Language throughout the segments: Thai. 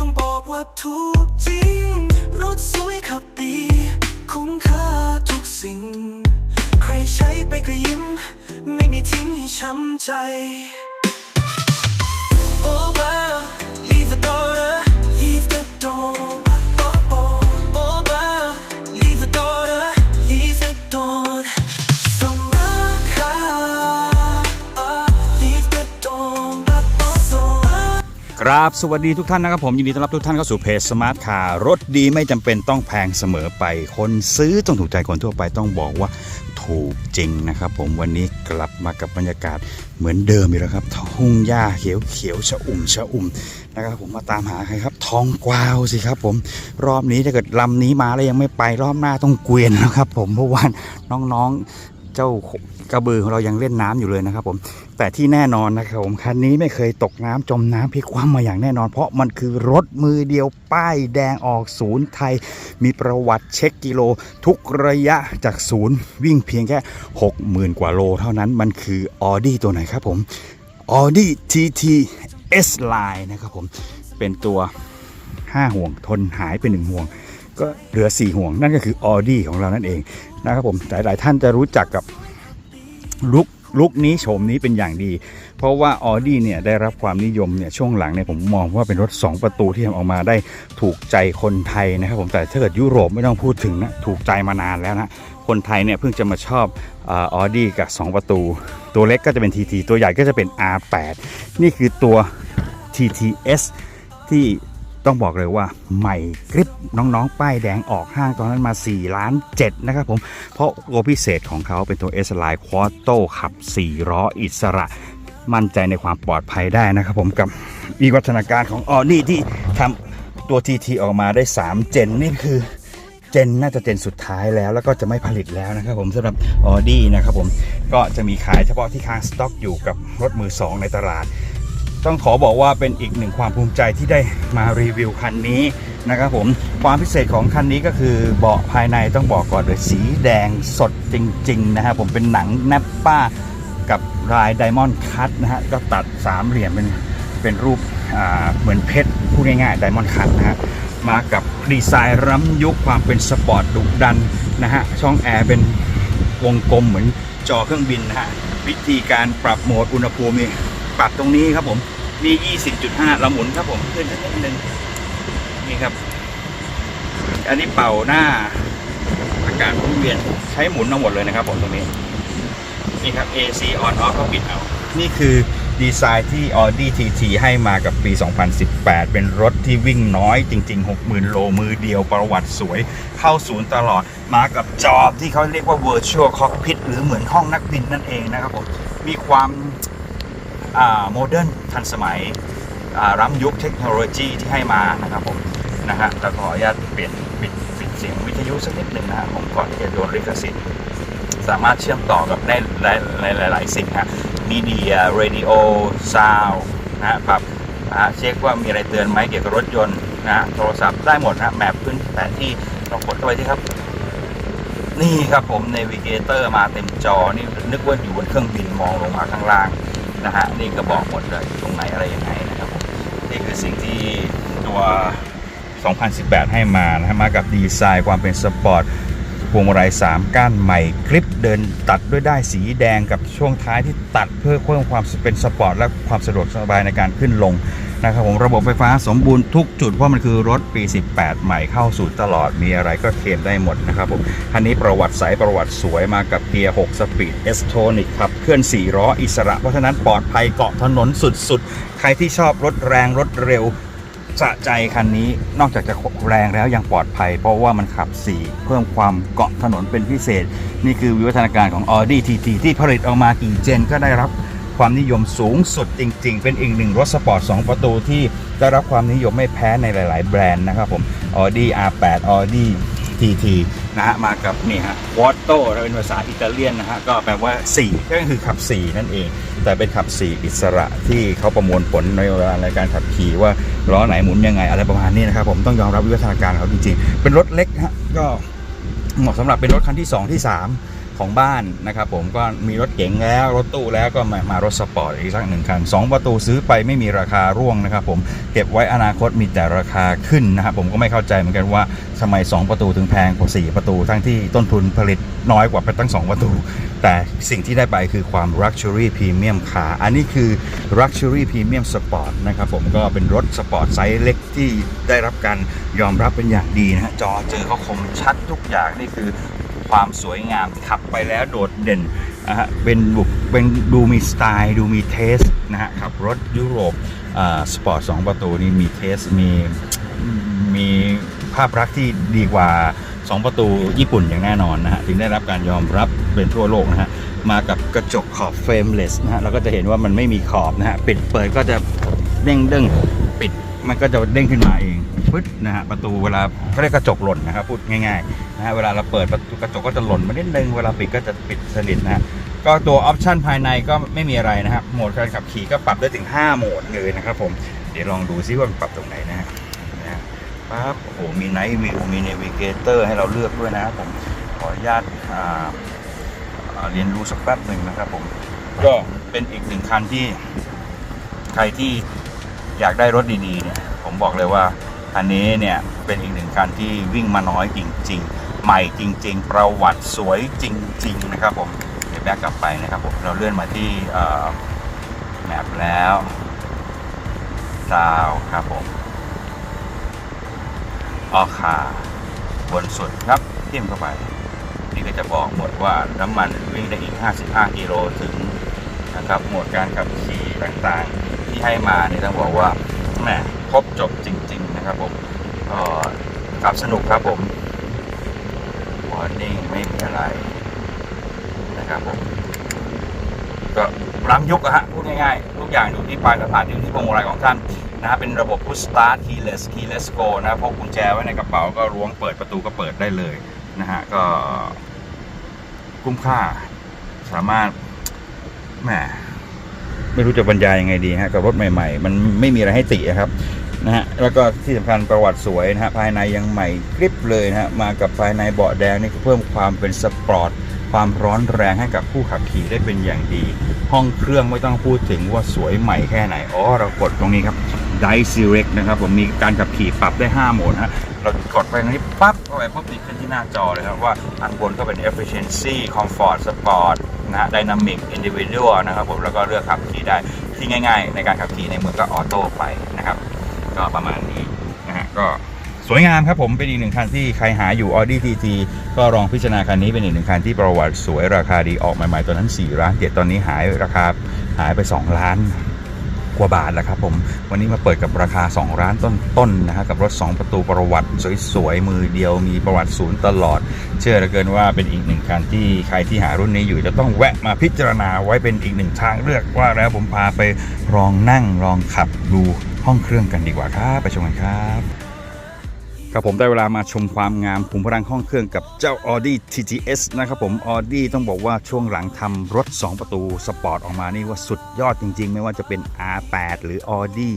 ต้องบอกว่าถูกจริง รถสวยขับดี คุ้มค่าทุกสิ่ง ใครใช้ไปก็ยิ้ม ไม่มีทิ้งให้ช้ำใจ Oh boy ครับ สวัสดีทุกท่านนะครับผม ยินดีต้อนรับทุกท่านเข้าสู่เพจสมาร์ทคาร์รถดีไม่จำเป็นต้องแพงเสมอไป คนซื้อต้องถูกใจคนทั่วไปต้องบอกว่าถูกจริงนะครับผมวันนี้กลับมากับบรรยากาศเหมือนเดิมอีกแล้วครับทุ่งหญ้าเขียวเขียวชะอุ่มชะอุ่มนะครับผมมาตามหาใครครับ ทองกวาวสิครับผมรอบนี้ถ้าเกิดลำนี้มาแล้วยังไม่ไปรอบหน้าต้องเกวียนแล้วครับผมเพราะว่าน้องๆเจ้ากระบือของเรายังเล่นน้ำอยู่เลยนะครับผม แต่ที่แน่นอนนะครับผมคันนี้ไม่เคยตกน้ำจมน้ำพลิกคว่ำมาอย่างแน่นอน เพราะมันคือรถมือเดียวป้ายแดงออกศูนย์ไทย มีประวัติเช็คกิโล ทุกระยะจากศูนย์วิ่งเพียงแค่ 60,000 กว่าโลเท่านั้นมันคือ Audi ตัวไหนครับผม Audi TT S Line นะครับผมเป็นตัว 5 ห่วงทนหายไป1ห่วง ก็เหลือ 4 ห่วงนั่นก็คือ Audi ของเรานั่นเองนะครับผมหลายๆท่านจะรู้จักกับลุก ลุกนี้โฉมนี้เป็นอย่างดี เพราะว่า Audi เนี่ยได้รับความนิยมเนี่ยช่วงหลังเนี่ยผมมองว่าเป็นรถ 2 ประตูที่ทำออกมาได้ถูกใจคนไทยนะครับผมแต่ถ้าเกิดยุโรปไม่ต้องพูดถึงนะถูกใจมานานแล้วนะคนไทยเนี่ยเพิ่งจะมาชอบออดี้กับ 2 ประตู ตัวเล็กก็จะเป็น TT ตัวใหญ่ก็จะเป็น R8 นี่คือตัว TTS ที่ ต้องบอกเลยว่าใหม่กริบน้องๆ ป้ายแดงออกห้างตอนนั้นมา 4 ล้าน 7 นะครับผม เพราะตัวพิเศษของเขาเป็นตัว S Line Quattro ขับ 4 ล้ออิสระ มั่นใจในความปลอดภัยได้นะครับผมกับวิวัฒนาการของ Audi ที่ทำตัว TT ออกมาได้ 3 เจนนี่คือเจนน่าจะเจนสุดท้ายแล้วแล้วก็จะไม่ผลิตแล้วนะครับผมสำหรับ Audi นะครับผมก็จะมีขายเฉพาะที่ค้างสต็อกอยู่กับรถมือ 2 ในตลาด ต้องขอบอกว่าเป็นอีกหนึ่งความภูมิใจที่ได้มารีวิวคันนี้นะครับผมความพิเศษของคันนี้ก็คือเบาะภายในต้องบอกก่อนเลยสีแดงสดจริงๆนะครับผมเป็นหนังแนปป้ากับลายไดมอนด์คัตนะฮะก็ตัดสามเหลี่ยมเป็นเป็นรูปอ่าเหมือนเพชรพูดง่ายๆไดมอนด์คัตนะฮะมากับดีไซน์ล้ำยุคความเป็นสปอร์ตดุดันนะฮะช่องแอร์เป็นวงกลมเหมือนจอเครื่องบินนะฮะวิธีการปรับโหมดอุณหภูมินี่ปรับตรงนี้ครับผม มี20.5เราหมุนครับผมขึ้นนิดนึงนี่ครับ อันนี้เป่าหน้าอากาศหมุนเวียนใช้หมุนทั้งหมดเลยนะครับผมตรงนี้นี่ครับ AC on off ก็ปิดเอา นี่คือดีไซน์ที่ Audi TT ให้มากับปี 2018 เป็นรถที่วิ่งน้อยจริง ๆ 60,000 โลมือเดียวประวัติสวย เข้าศูนย์ตลอด มากับจอบที่เขาเรียกว่า virtual cockpit หรือเหมือนห้องนักบินนั่นเองนะครับผม มีความ โมเดิร์นทันสมัยอ่าล้ำยุคเทคโนโลยีที่ให้มานะครับผมนะฮะแต่ขออนุญาตเปลี่ยนปิดปิดเสียงวิทยุสักนิดหนึ่งนะฮะผมก่อนที่จะโดนลิขสิทธิ์สามารถเชื่อมต่อกับได้หลายหลายสิ่งฮะมีเดียเรดิโอซาวนะฮะปรับเช็คว่ามีอะไรเตือนไหมเกี่ยวกับรถยนต์นะโทรศัพท์ได้หมดนะแมปพื้นแผนที่ลองกดเข้าไปที่ครับ นี่ครับผมเนวิเกเตอร์มาเต็มจอนี่นึกว่าอยู่บนเครื่องบินมองลงมาข้างล่าง นะฮะนี่ก็บอกหมดเลยตรงไหนอะไรยังไงนะครับผมนี่คือสิ่งที่ตัว 2018 ให้มานะฮะมากับดีไซน์ความเป็นสปอร์ตพวงมาลัย3ก้านใหม่คลิปเดินตัดด้วยได้ายสีแดงกับช่วงท้ายที่ตัดเพื่อเพิ่มความเป็นสปอร์ตและความสะดวกสบายในการขึ้นลง นะครับผมระบบไฟฟ้าสมบูรณ์ทุกจุดเพราะมันคือรถปี 18 ใหม่เข้าสู่ตลอดมีอะไรก็เคลมได้หมดนะครับผมคันนี้ประวัติสายประวัติสวยมากับเกียร์ 6 สปีดเอสโทนิกขับเคลื่อน 4 ล้ออิสระ เพราะฉะนั้นปลอดภัยเกาะถนนสุดๆ ใครที่ชอบรถแรงรถเร็วสะใจคันนี้นอกจากจะแรงแล้วยังปลอดภัย เพราะว่ามันขับ4เพิ่มความเกาะถนนเป็นพิเศษ นี่คือวิวัฒนาการของ Audi TT ที่ผลิตออกมากี่เจนก็ได้รับ ความนิยมสูงสุดจริง ๆ เป็นอีกหนึ่งรถสปอร์ต2ประตูที่ได้รับความนิยมไม่แพ้ในหลาย ๆ แบรนด์นะครับผม Audi R8 Audi TT นะฮะมากับนี่ฮะ Quattro เป็นภาษาอิตาเลียนนะฮะก็แปลว่า 4 ก็คือขับ 4 นั่นเอง แต่เป็นขับ 4 อิสระที่เขาประมวลผลในเวลาในการขับขี่ว่าล้อไหนหมุนยังไงอะไรประมาณนี้นะครับผมต้องยอมรับวิวัฒนาการเขาจริงๆ เป็นรถเล็กฮะก็เหมาะสำหรับเป็นรถคันที่ 2 ที่ 3 ของบ้านนะครับผมก็มีรถเก๋งแล้วรถตู้แล้วก็มามารถสปอร์ตอีกสักหนึ่งคัน2 ประตูซื้อไปไม่มีราคาร่วงนะครับผมเก็บไว้อนาคตมีแต่ราคาขึ้นนะครับผมก็ไม่เข้าใจเหมือนกันว่าทำไม 2 ประตูถึงแพงกว่า 4 ประตู ทั้งที่ต้นทุนผลิตน้อยกว่าไปตั้ง 2 ประตู แต่สิ่งที่ได้ไปคือความ Luxury Premium Car อันนี้คือ Luxury Premium Sport นะครับผมก็เป็นรถสปอร์ตไซส์เล็กที่ได้รับการยอมรับเป็นอย่างดีนะฮะจอเจอเขาคมชัดทุกอย่างนี่คือ ความสวยงามขับไปแล้วโดดเด่นนะฮะเป็นบุกเป็นดูมีสไตล์ ดูมีเทสนะฮะขับรถยุโรปสปอร์ตสประตูนี่มีเทสมีมีภาพลักษณ์ที่ดีกว่า 2 ประตูญี่ปุ่นอย่างแน่นอนนะฮะถึงได้รับการยอมรับเป็นทั่วโลกนะฮะมากับกระจกขอบเฟรมเลสนะฮะเราก็จะเห็นว่ามันไม่มีขอบนะฮะปิดเปิดก็จะเด้งเด้งปิดมันก็จะเด้งขึ้นมาเอง ปึ๊ดนะฮะประตูเวลาเขาเรียกกระจกหล่นนะครับพูดง่ายๆนะฮะเวลาเราเปิดประตูกระจกก็จะหล่นมานิดนึงเวลาปิดก็จะปิดสนิทนะฮะก็ตัวออปชันภายในก็ไม่มีอะไรนะครับโหมดการขับขี่ก็ปรับได้ถึง 5 โหมดเลยนะครับผมเดี๋ยวลองดูซิว่ามันปรับตรงไหนนะฮะนะฮะปั๊บโอ้โหมีไนท์วิวมีเนวิเกเตอร์ให้เราเลือกด้วยนะครับผมขออนุญาตเรียนรู้สักแป๊บหนึ่งนะครับผมก็เป็นอีกหนึ่งคันที่ใครที่อยากได้รถดีๆเนี่ยผมบอกเลยว่า คันนี้เนี่ยเป็นอีกหนึ่งคันที่วิ่งมาน้อยจริง ๆ ใหม่จริง ๆ ประวัติสวยจริง ๆ นะครับผมเดี๋ยวแบกกลับไปนะครับผมเราเลื่อนมาที่แมปแล้วซาวครับผมออคาบนสุดครับเทิ่มเข้าไป นี่ก็จะบอกหมดว่าน้ำมันวิ่งได้อีก 55 กิโลถึงนะครับหมดการขับขี่ต่างๆ ที่ให้มาเนี่ยต้องบอกว่าแหมครบจบจริง ครับผมก็ขับสนุกครับผมวอร์นิ่งไม่มีอะไรนะครับผมก็ล้ำยุคอะฮะพูดง่ายๆ ทุกอย่างอยู่ที่ปลายสถานอยู่ที่พวงมาลัยของท่านนะฮะเป็นระบบ push start keyless keyless go นะพกกุญแจไว้ในกระเป๋าก็ล้วงเปิดประตูก็เปิดได้เลยนะฮะก็คุ้มค่าสามารถแหมไม่รู้จะบรรยายยังไงดีฮะกับรถใหม่ ๆ มันไม่มีอะไรให้ติอะครับ นะฮะแล้วก็ที่สำคัญประวัติสวยนะฮะภายในยังใหม่กริบเลยนะฮะมากับภายในเบาะแดงนี่เพิ่มความเป็นสปอร์ตความร้อนแรงให้กับผู้ขับขี่ได้เป็นอย่างดี ห้องเครื่องไม่ต้องพูดถึงว่าสวยใหม่แค่ไหนอ๋อเรากดตรงนี้ครับ d i Select นะครับผมมีการขับขี่ปรับได้ 5 โหมดฮะเรากดไปตรงนี้ปั๊บเข้าไปปุ๊บติดขึ้นที่หน้าจอเลยครับว่าอันบนก็เป็น Efficiency Comfort Sport นะฮะ Dynamic Individual นะครับผมแล้วก็เลือกขับขี่ได้ที่ง่าย ๆ ในการขับขี่ในเมืองก็ออโต้ไปนะครับ ก็ประมาณนี้นะฮะก็สวยงามครับผมเป็นอีกหนึ่งคันที่ใครหาอยู่ Audi TT ก็ลองพิจารณาคันนี้เป็นอีกหนึ่งคันที่ประวัติสวยราคาดีออกใหม่ๆตอนนั้น4ล้านเจ็ดตอนนี้หายราคาหายไป 2 ล้านกว่าบาทแล้วครับผมวันนี้มาเปิดกับราคา2ล้านต้นๆนะฮะกับรถ 2 ประตูประวัติสวยๆมือเดียวมีประวัติศูนย์ตลอด เชื่อเหลือเกินว่าเป็นอีกหนึ่งคันที่ใครที่หารุ่นนี้อยู่จะต้องแวะมาพิจารณาไว้เป็นอีกหนึ่งทางเลือกว่าแล้วผมพาไปลองนั่งลองขับดู ห้องเครื่องกันดีกว่าครับไปชมกันครับครับผมได้เวลามาชมความงามขุมพลังห้องเครื่องกับเจ้า Audi TTS นะครับผม Audi ต้องบอกว่าช่วงหลังทำรถ 2 ประตูสปอร์ตออกมานี่ว่าสุดยอดจริง ๆ ไม่ว่าจะเป็น R8 หรือ Audi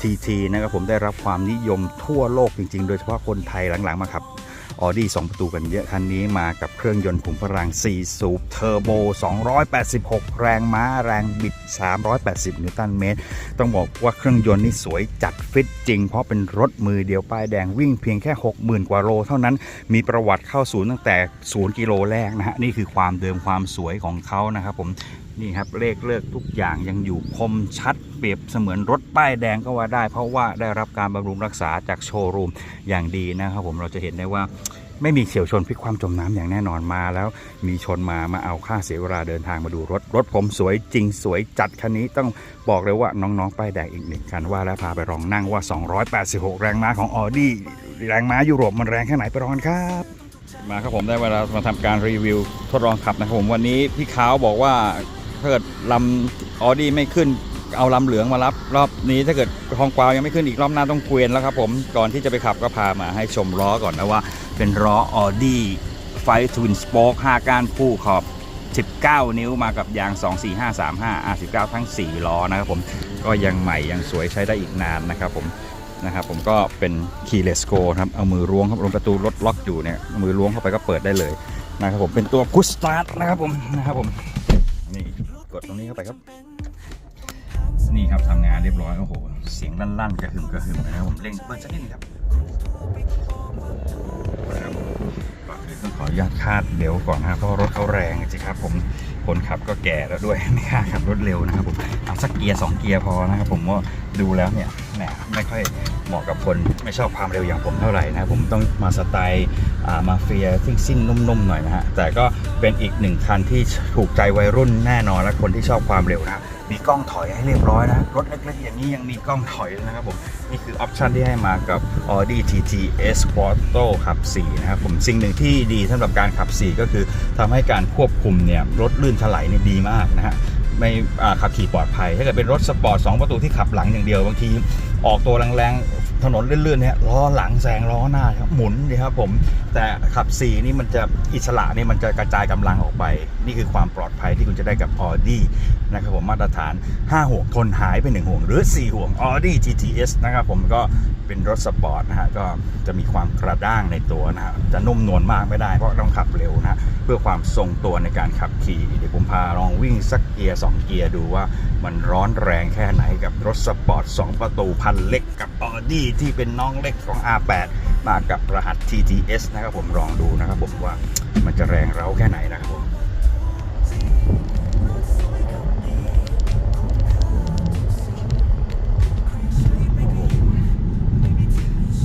TT นะครับผมได้รับความนิยมทั่วโลกจริง ๆ โดยเฉพาะคนไทยหลังๆมาครับ Audi 2ประตูกันเยอะคันนี้มากับเครื่องยนต์ขุมพลัง 4 สูบเทอร์โบ 286 แรงม้าแรงบิด 380 นิวตันเมตร ต้องบอกว่าเครื่องยนต์นี่สวยจัดฟิตจริง เพราะเป็นรถมือเดียวป้ายแดงวิ่งเพียงแค่ 60,000 กว่าโลเท่านั้นมีประวัติเข้าศูนย์ตั้งแต่ 0 กิโลแรกนะฮะนี่คือความเดิมความสวยของเขานะครับผม นี่ครับเลขเลิกทุกอย่างยังอยู่คมชัดเปรียบเสมือนรถป้ายแดงก็ว่าได้ เพราะว่าได้รับการบำรุงรักษาจากโชว์รูมอย่างดีนะครับผมเราจะเห็นได้ว่าไม่มีเฉียวชนพลิกความจมน้ำอย่างแน่นอนมาแล้วมีชนมามาเอาค่าเสียเวลาเดินทางมาดูรถ รถผมสวยจริงสวยจัดคันนี้ต้องบอกเลยว่าน้องๆป้ายแดงอีกหนึ่งคันว่าแล้วพาไปลองนั่งว่า 286 แรงม้าของ Audi แรงม้ายุโรปมันแรงแค่ไหนไปลองกันครับมาครับผมได้เวลามาทำการรีวิวทดลองขับนะครับผมวันนี้พี่ขาวบอกว่า ถ้าเกิดลำออดี้ไม่ขึ้นเอาลำเหลืองมารับ รอบนี้ถ้าเกิดทองกวาวยังไม่ขึ้นอีกรอบหน้าต้องเกวียนแล้วครับผมก่อนที่จะไปขับก็พามาให้ชมล้อก่อนนะว่า เป็นล้อออดี้ไฟทวินสโป๊ก5ก้านคู่ขอบ 19 นิ้วมากับยาง 24535 R19 ทั้ง 4 ล้อนะครับผมก็ยังใหม่ยังสวยใช้ได้อีกนานนะครับผมนะครับผมก็เป็น keyless go ครับเอามือล้วงครับลงประตูรถล็อกอยู่เนี่ยมือล้วงเข้าไปก็เปิดได้เลยนะครับผมเป็นตัว push start นะครับผมนะครับผม ดตรงนี้เข้าไปครับ นี่ครับทำงานเรียบร้อย โอ้โห เสียงลั่นๆกระหึ่มกระหึ่มนะครับผมเร่งเปิดสักนิดนึงครับก่อนอื่นต้องขออนุญาตคาดเบลต์ก่อนนะเพราะรถเขาแรงจริงครับ ผมคนขับก็แก่แล้วด้วยไม่กล้าขับรถเร็วนะครับผมเอาสักเกียร์สองเกียร์พอนะครับผมว่าดูแล้วเนี่ยแหมไม่ค่อยเหมาะกับคนไม่ชอบความเร็วอย่างผมเท่าไหร่นะผมต้องมาสไตล์มาเฟียซิ่งๆนุ่มๆหน่อยนะฮะแต่ก็ เป็นอีกหนึ่งคันที่ถูกใจวัยรุ่นแน่นอนและคนที่ชอบความเร็วนะมีกล้องถอยให้เรียบร้อยนะรถเล็กๆอย่างนี้ยังมีกล้องถอยเลยนะครับผมนี่คือออปชันที่ให้มากับ Audi TT S Quattro ขับ 4 นะครับผมสิ่งหนึ่งที่ดีสำหรับการขับ 4 ก็คือทำให้การควบคุมเนี่ยรถลื่นถลายเนี่ยดีมากนะฮะไม่ขับขี่ปลอดภัย ถ้าเกิดเป็นรถสปอร์ต2ประตูที่ขับหลังอย่างเดียว บางทีออกตัวแรงๆ ถนนลื่นๆเนี่ยล้อหลังแซงล้อหน้าครับหมุนดีครับผมแต่ขับ4นี่มันจะอิสระนี่มันจะกระจายกำลังออกไป นี่คือความปลอดภัยที่คุณจะได้กับ Audi นะครับผมมาตรฐาน 5 ห่วงทนหายไป 1 ห่วง หรือ 4 ห่วง Audi TTS นะครับผมก็เป็นรถสปอร์ตนะฮะก็จะมีความกระด้างในตัวนะฮะจะนุ่มนวลมากไม่ได้เพราะต้องขับเร็วนะฮะเพื่อความทรงตัวในการขับขี่เดี๋ยวผมพาลองวิ่งสักเกียร์2เกียร์ดูว่ามันร้อนแรงแค่ไหนกับรถสปอร์ต 2 ประตูพันเล็กกับ Audi ที่เป็นน้องเล็กของ R8 มากับรหัส TTS นะครับผมลองดูนะครับผมว่ามันจะแรงเร้าแค่ไหนนะครับผม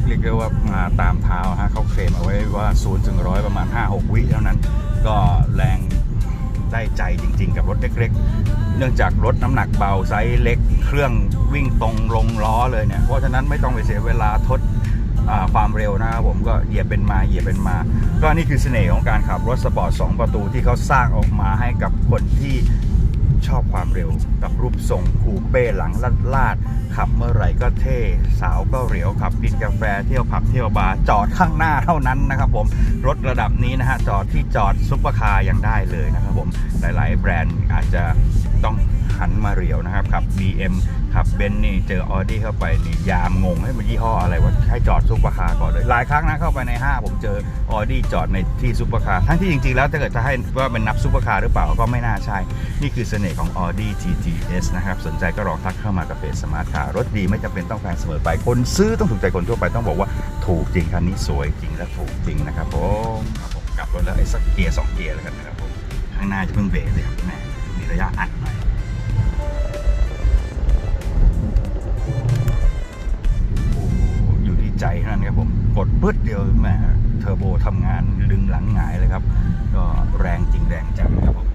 เรียกได้ว่ามาตามเท้าฮะเขาเคลมเอาไว้ว่า0ถึงร้อยประมาณ 5-6 วิเท่านั้น ก็แรงได้ใจจริงๆ กับรถเล็กๆ เนื่องจากรถน้ำหนักเบาไซส์เล็ก เครื่องวิ่งตรงลงล้อเลยเนี่ย เพราะฉะนั้นไม่ต้องไปเสียเวลาทดความเร็วนะครับผมก็เหยียบเป็นมาเหยียบเป็นมา ก็นี่คือเสน่ห์ของการขับรถสปอร์ต2ประตูที่เขาสร้างออกมาให้กับคนที่ชอบความเร็วกับรูปทรงคูเป้หลังลาดลาดๆขับเมื่อไหร่ก็เท่ สาวก็เหรียวขับกินกาแฟเที่ยวผับเที่ยวบาร์จอดข้างหน้าเท่านั้นนะครับผมรถระดับนี้นะฮะจอดที่จอดซุปเปอร์คาร์ยังได้เลยนะครับผมหลาย ๆ แบรนด์อาจจะ ต้องหันมาเรียวนะครับขับ BM ขับเบนนี่เจอออดี้เข้าไปนี่ยามงงให้มันยี่ห้ออะไรวะให้จอดซุปเปอร์คาร์ก่อนเลยหลายครั้งนะเข้าไปในห้างผมเจอออดี้จอดในที่ซุปเปอร์คาร์ทั้งที่จริงๆแล้วถ้าเกิดจะให้ว่าเป็นนับซุปเปอร์คาร์หรือเปล่าก็ไม่น่าใช่ นี่คือเสน่ห์ของ Audi TTS นะครับ สนใจก็ลองทักเข้ามากับเพจสมาร์ทคาร์รถดีไม่จำเป็นต้องแพงเสมอไปคนซื้อต้องถูกใจคนทั่วไปต้องบอกว่าถูกจริงคันนี้สวยจริงและถูกจริงนะครับผมครับผมกลับรถแล้วไอ้สักเกียร์สองเกียร์แล้วกันนะครับผมข้างหน้าจะเพิ่งเบรกเลยครับแม่มีระยะอัดหน่อย ใจเท่านั้นครับผม กดปึ๊ดเดียวแม่เทอร์โบทำงานดึงหลังหงายเลยครับ ก็แรงจริงแรงจังครับผม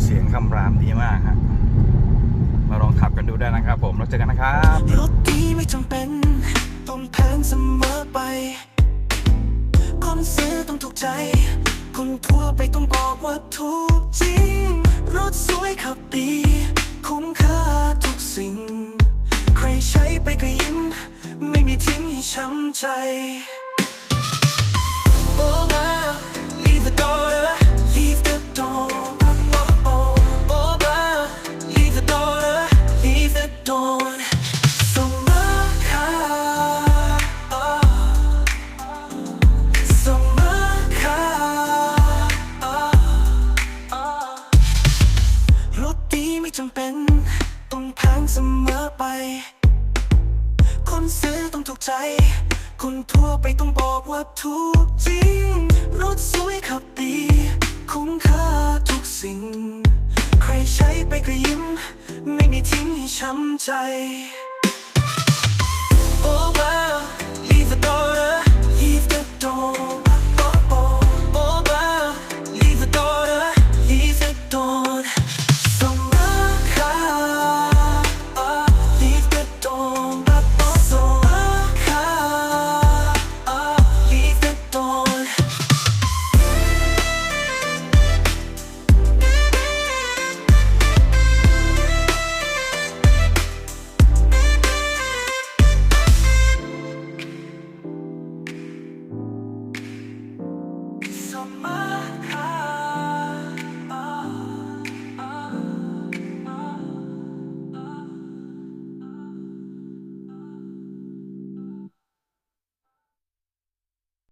เสียงคำรามดีมากฮะมาลองขับกันดูได้นะครับผมแล้วเจอกันนะครับรถดีไม่จำเป็นต้องแพงเสมอไปคนซื้อต้องถูกใจ คนทั่วไปต้องบอกว่าถูกจริง รถสวยขับดี สิ่ง ใครใช้ไปก็ยิ้ม ไม่มีทิ้งให้ช้ำใจ จริง รถสวยขับดี คุ้มค่าทุกสิ่ง ใครใช้ไปก็ยิ้ม ไม่มีทิ้งให้ช้ำใจ Oh wow, leave the door,